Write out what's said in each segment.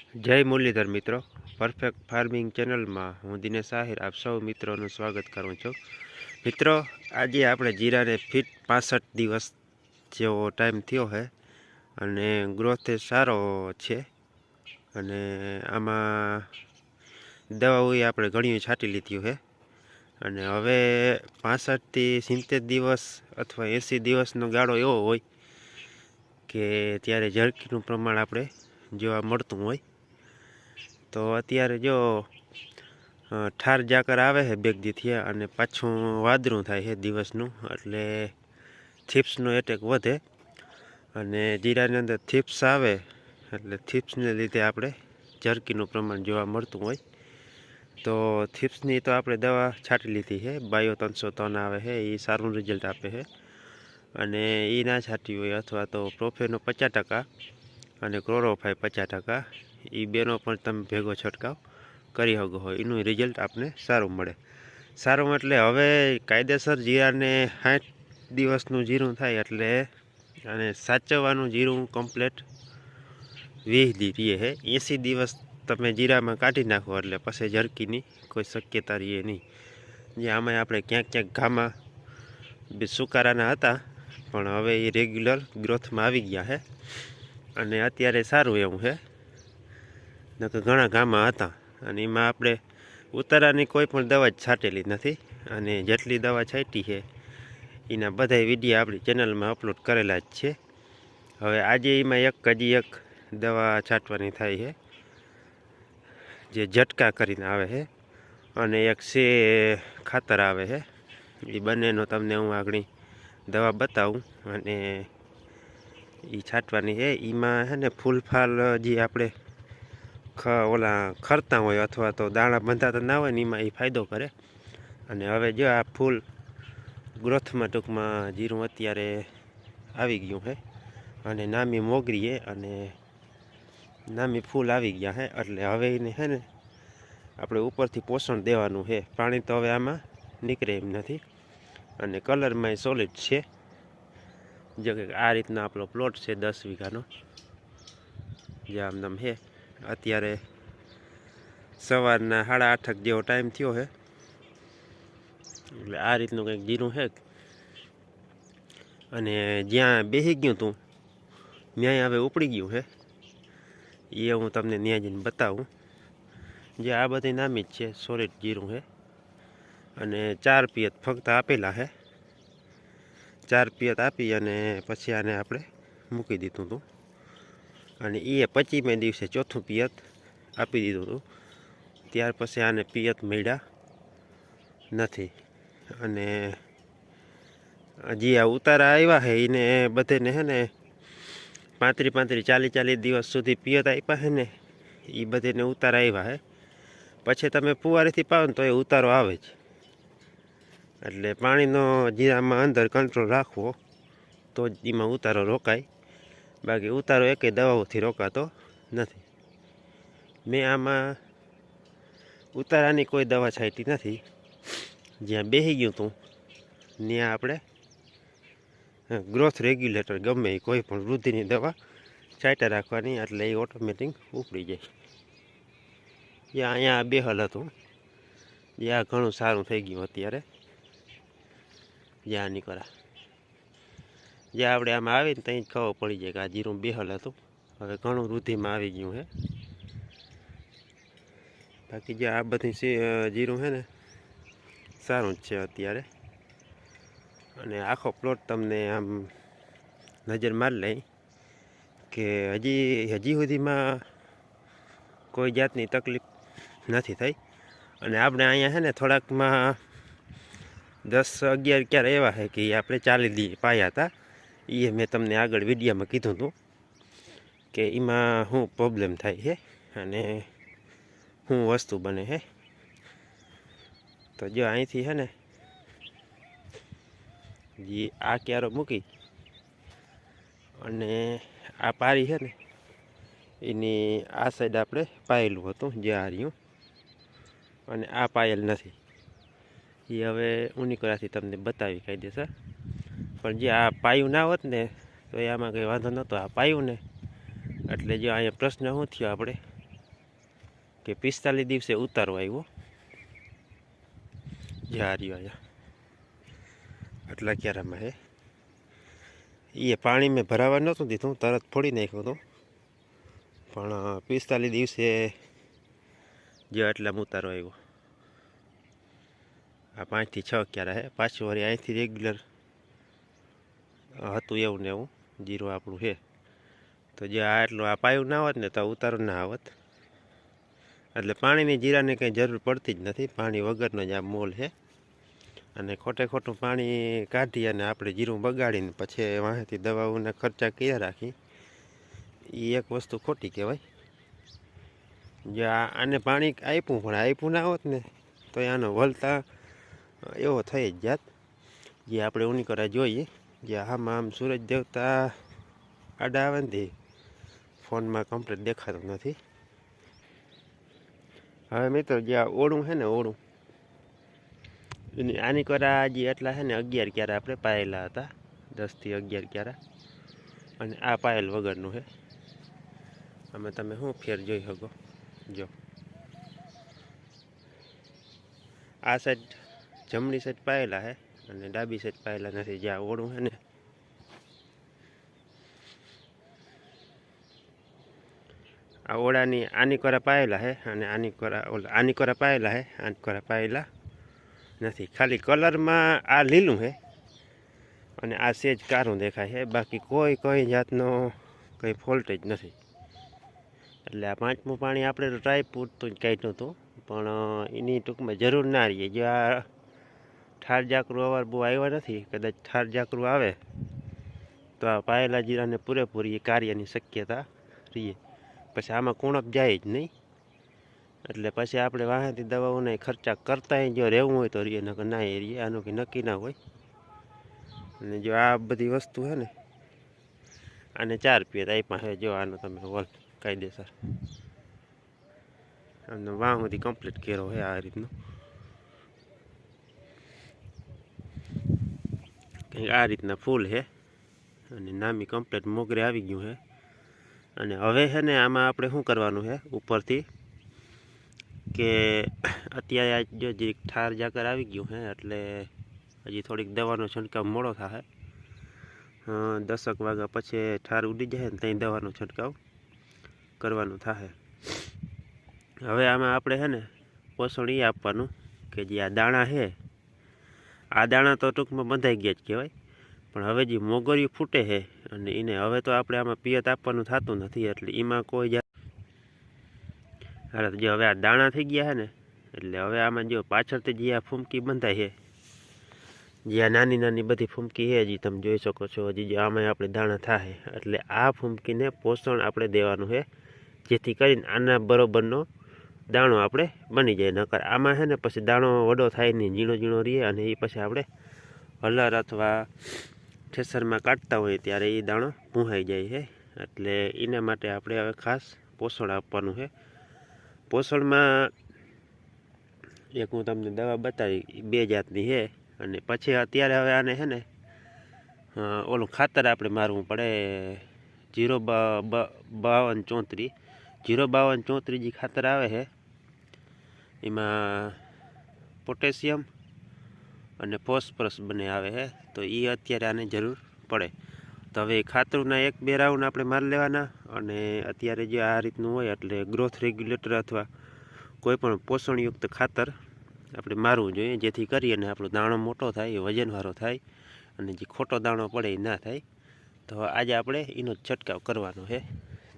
જય મુરલીધર મિત્રો. Perfect farming ચેનલમાં હું દિનેશ આહિર, આપ સૌ મિત્રોનું સ્વાગત કરું છું. મિત્રો, આજે આપણે જીરાને ફીટ પાસઠ દિવસ જેવો ટાઈમ થયો છે અને ગ્રોથ સારો છે. અને આમાં દવાઓ આપણે ઘણી છાંટી લીધી છે. અને હવે પાસઠથી સિત્તેર દિવસ અથવા એંસી દિવસનો ગાળો એવો હોય કે ત્યારે ઝડકીનું પ્રમાણ આપણે જોવા મળતું હોય. તો અત્યારે જો ઠાર જાકર આવે છે બેગદીથી અને પાછું વાદળું થાય છે દિવસનું, એટલે થીપ્સનો એટેક વધે. અને જીરાની અંદર થીપ્સ આવે, એટલે થીપ્સને લીધે આપણે જરકીનું પ્રમાણ જોવા મળતું હોય. તો થીપ્સની તો આપણે દવા છાંટી લીધી છે બાયો ત્રણસો ત્રણ આવે છે એ સારું રિઝલ્ટ આપે છે અને એ ના છાંટી હોય અથવા તો પ્રોફેનો પચાસ ટકા અને ક્લોરોફાઈ પચાસ ટકા. એ બેનો પણ તમે ભેગો છંટકાવ, કરી શકો હોય. એનું રિઝલ્ટ આપને સારું મળે. સારું એટલે હવે કાયદેસર જીરાને સાઠ દિવસનું જીરું થાય એટલે અને સાચવવાનું જીરું કમ્પ્લેટ વીસ રહે હે. એંસી દિવસ તમે જીરામાં કાઢી નાખો એટલે પછી ઝરકીની કોઈ શક્યતા રહીએ નહીં. જે આમાં આપણે ક્યાંક ક્યાંક ઘામાં સુકારાના હતા, પણ હવે એ રેગ્યુલર ગ્રોથમાં આવી ગયા છે અને અત્યારે સારું એવું છે નકર ઘણા ગામમાં હતા અને એમાં આપણે ઉતારાની કોઈ પણ દવા છાંટેલી નથી અને જેટલી દવા છાંટી છે, એના બધા વીડિયો આપણી ચેનલમાં અપલોડ કરેલા જ છે. હવે આજે એમાં એક હજી એક દવા છાંટવાની થાય છે, જે ઝટકા કરીને આવે છે અને એક સે ખાતર આવે છે. એ બંનેનો તમને હું આગળ દવા બતાવું અને એ છાંટવાની છે. એમાં છે ને ફૂલફાલ જે આપણે ઓલા ખરતા હોય અથવા તો દાણા બંધાતા ના હોય ને એમાં એ ફાયદો કરે. અને હવે જો આ ફૂલ ગ્રોથમાં ટૂંકમાં જીરું અત્યારે આવી ગયું છે અને નામી મોગરી છે અને નામી ફૂલ આવી ગયા છે એટલે હવે એને છે ને આપણે ઉપરથી પોષણ દેવાનું છે પાણી તો હવે આમાં નીકળે એમ નથી. અને કલરમાં સોલિડ છે. જો કે આ રીતના આપણો પ્લોટ છે દસ વીઘાનો. જે આમ નામ છે અત્યારે સવારના સાડા આઠક જેવો ટાઈમ થયો છે. એટલે આ રીતનું કંઈક જીરું છે. અને જ્યાં બેસી ગયું તું ત્યાં હવે ઉપડી ગયું છે. એ હું તમને ત્યાં જઈને બતાવું. જે આ બધી નામી જ છે સોલિડ જીરું છે. અને ચાર પિયત ફક્ત આપેલા છે. ચાર પિયત આપી અને પછી આને આપણે મૂકી દીધું હતું અને એ પચીમે દિવસે ચોથું પિયત આપી દીધું હતું. ત્યાર પછી આને પિયત મળ્યા નથી. અને હજી આ ઉતારા આવ્યા છે એને બધેને હે ને પાંત્રી પાંત્રીસ ચાલીસ ચાલીસ દિવસ સુધી પિયત આપ્યા છે ને એ બધેને ઉતારા આવ્યા છે પછી તમે ફુવારીથી પાવો ને તો એ ઉતારો આવે જ. એટલે પાણીનો જીરામાં અંદર કંટ્રોલ રાખવો, તો જ એમાં ઉતારો રોકાય. બાકી ઉતારો એકેય દવાઓથી રોકાતો નથી. મેં આમાં ઉતારાની કોઈ દવા છાંટી નથી. જ્યાં બેસી ગયું હતું ત્યાં આપણે ગ્રોથ રેગ્યુલેટર ગમે એ કોઈ પણ વૃદ્ધિની દવા છાંટા રાખવાની, એટલે એ ઓટોમેટિક ઉપડી જાય. એ અહીંયા બેહલ હતું. જ્યાં ઘણું સારું થઈ ગયું અત્યારે. જ્યાં નીકળા જ્યાં આપણે આમાં આવીને ત્યાં જ ખબર પડી જાય કે આ જીરું બેહલ હતું. હવે ઘણું વૃદ્ધિમાં આવી ગયું છે બાકી જે આ બધી જીરું છે ને, સારું જ છે અત્યારે. અને આખો પ્લોટ તમને આમ નજર મારી લઈ કે હજી હજી સુધીમાં કોઈ જાતની તકલીફ નથી થઈ. અને આપણે અહીંયા છે ને થોડાકમાં દસ અગિયાર ક્યારે એવા છે કે આપણે ચાલી દઈએ પાયા હતા. એ મેં તમને આગળ વિડીયામાં કીધું હતું કે એમાં શું પ્રોબ્લેમ થાય છે અને શું વસ્તુ બને છે તો જો અહીંથી છે ને, જે આ ક્યારો મૂકી અને આ પારી છે ને, એની આ સાઈડ આપણે પાયેલું હતું, જે આ અને આ પાયેલ નથી. એ હવે ઉનિકરાથી તમને બતાવી કાયદેસર પણ જે આ પાયું ના હોત ને, તો એ આમાં કંઈ વાંધો નહોતો. આ પાયું ને એટલે જો અહીંયા પ્રશ્ન શું થયો આપણે? કે પિસ્તાલીસ દિવસે ઉતારો આવ્યો. જે હાર્યો અહીંયા. આટલા ક્યારામાં હે. એ પાણી મેં ભરાવા નહોતું દીધું, તરત ફોડી નાખ્યું હતું પણ પિસ્તાલીસ દિવસે જે આટલામાં ઉતારો આવ્યો. આ પાંચથી છ ક્યારે હે. પાછું વળી અહીંથી રેગ્યુલર હતું એવું ને એવું, જીરું આપણું છે. તો જે આ એટલું આ પાયું ના હોત ને તો ઉતારો ના આવત એટલે પાણીની જીરાને કંઈ જરૂર પડતી જ નથી, પાણી વગરનો જ આ મોલ છે. અને ખોટે ખોટું પાણી કાઢી અને આપણે જીરું બગાડીને પછી વાંહેથી દવાઓના ખર્ચા કર્યા રાખી. એ એક વસ્તુ ખોટી કહેવાય. જે આને પાણી આપ્યું પણ આપ્યું ના હોત ને, તો આનો વલતા એવો થઈ જ જાત. જે આપણે ઉની કરા જોઈએ. જે આમાં સૂરજ દેવતા આડા આવે ફોનમાં કમ્પ્લીટ દેખાતું નથી. હવે મિત્રો જે ઓળું છે ને ઓળું, એની આની કરા જે એટલા છે ને અગિયાર ક્યારે આપણે પાયેલા હતા. દસથી અગિયાર ક્યારા. અને આ પાયેલ વગરનું છે અમે તમે શું ફેર જોઈ શકો. જો. આ સાઈડ જમણી સાઈડ પાયેલા છે અને ડાબી સાઈડ પાયેલા નથી જ્યાં ઓળું છે ને. આ ઓળાની આની કોરા પાયેલા છે અને આની કોરા ઓલા, આની કોરા પાયેલા છે આની કોરા પાયેલા નથી. ખાલી કલરમાં આ લીલું છે અને આ સેજ કારું દેખાય છે બાકી કોઈ કોઈ જાતનો કંઈ ફોલ્ટ જ નથી. એટલે આ પાંચમું પાણી આપણે ટ્રાય પૂરતું જ કાઢ્યું હતું, પણ એની ટૂંકમાં જરૂર ના રહીએ. જો આ ઠાર ઝાકરું અવાર બહુ આવ્યા નથી, કદાચ ઠાર ઝાકરું આવે, તો આ પાયેલા જીરાને પૂરેપૂરી કાર્યની શક્યતા રહીએ. પછી આમાં કુણપ જાય જ નહીં. એટલે પછી આપણે વાહનથી દવાઓના ખર્ચા કરતા જો રહેવું હોય તો રહીએ, નકર ના રહીએ, આનું કંઈ નક્કી ના હોય. અને જો આ બધી વસ્તુ છે ને, આને ચાર પિયત આપ્યા છે જો આનો તમે વોલ કાયદેસર. આમને વાહ સુધી કમ્પ્લીટ કર્યો છે આ રીતનો. આ રીતના ફૂલ છે. અને નામી કમ્પ્લેટ મોગરે આવી ગયું છે. અને હવે છે ને આમાં આપણે શું કરવાનું છે? ઉપરથી કે અત્યારે આ જો જે ઠાર જાકર આવી ગયું છે એટલે હજી થોડીક દવાનો છંટકાવ મોડો અ, દસક વાગ્યા પછી ઠાર ઉડી જાય ને ત્યાં દવાનો છંટકાવ કરવાનો થશે હવે આમાં આપણે છે ને પોષણ એ આપવાનું કે જે આ દાણા છે આ દાણા તો ટૂંકમાં બંધાઈ ગયા જ કહેવાય. પણ હવે જે મોગરી ફૂટે છે અને એને હવે તો આપણે આમાં પિયત આપવાનું થતું નથી, એટલે એમાં કોઈ તો જે હવે આ દાણા થઈ ગયા છે ને, એટલે હવે આમાં જો પાછળથી જે આ ફૂમકી બંધાય છે, જે નાની નાની બધી ફૂમકી છે હજી તમે જોઈ શકો છો, હજી જે આમાં આપણે દાણા થાય એટલે આ ફૂમકીને પોષણ આપણે દેવાનું છે, જેથી કરીને આના બરોબરનો દાણો આપણે બની જાય, નકર આમાં છે ને પછી દાણો વડો થાય નહીં, ઝીણો ઝીણો રહીએ અને એ પછી આપણે હલર અથવા ઠેસરમાં કાઢતા હોઈએ ત્યારે એ દાણો ભૂંહાઈ જાય છે. એટલે એના માટે આપણે હવે ખાસ પોષણ આપવાનું છે. પોષણમાં એક હું તમને દવા બતાવી બે જાતની છે અને પછી અત્યારે હવે આને છે ને ઓલું ખાતર આપણે મારવું પડે, જીરો બાવન ચોત્રીસ જીરો બાવન ચોત્રીસ જે ખાતર આવે છે. એમાં પોટેશિયમ અને ફોસ્ફરસ બંને આવે છે. તો એ અત્યારે આને જરૂર પડે. તો હવે ખાતરના એક બે રાઉન્ડ આપણે મારી લેવાના અને અત્યારે જે આ રીતનું હોય એટલે ગ્રોથ રેગ્યુલેટર અથવા કોઈ પણ પોષણયુક્ત ખાતર આપણે મારવું જોઈએ, જેથી કરી અને આપણો દાણો મોટો થાય, એ વજનવાળો થાય અને જે ખોટો દાણો પડે એ ના થાય. તો આજે આપણે એનો જ છંટકાવ કરવાનો છે.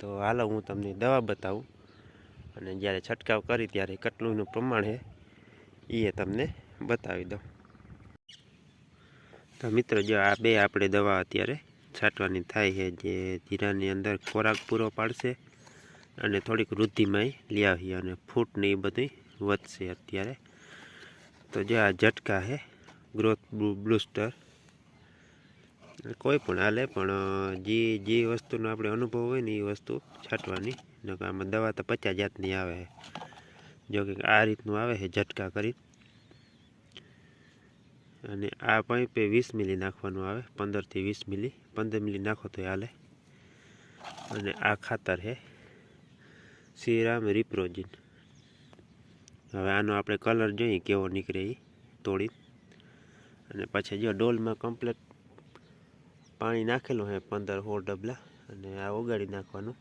તો હાલો હું તમને દવા બતાવું. અને જ્યારે છંટકાવ કરી ત્યારે કેટલુંનું પ્રમાણ છે એ તમને બતાવી દઉં. તો મિત્રો, જો આ બે આપણે દવા અત્યારે છાંટવાની થાય છે, જે જીરાની અંદર ખોરાક પૂરો પાડશે અને થોડીક વૃદ્ધિમાં આવીએ અને ફૂટને એ બધી વધશે અત્યારે. તો જે આ ઝટકા છે ગ્રોથ બ્લૂસ્ટર કોઈ પણ હાલે, પણ જે જે વસ્તુનો આપણે અનુભવ હોય ને એ વસ્તુ છાંટવાની નકર આમાં દવા તો પચાસ જાતની આવે. છે જો કે આ રીતનું આવે છે ઝટકા કરી. અને આ પાઇપે વીસ મિલી નાખવાનું આવે પંદરથી વીસ મિલી. પંદર મિલી નાખો તો હાલે. અને આ ખાતર છે શ્રીરામ રિપ્રોજિન. હવે આનો આપણે કલર જોઈએ કેવો નીકળે એ તોડી અને પછી જો ડોલમાં કમ્પ્લેટ પાણી નાખેલું છે પંદર સોળ ડબલા, અને આ ઓગાળી નાખવાનું.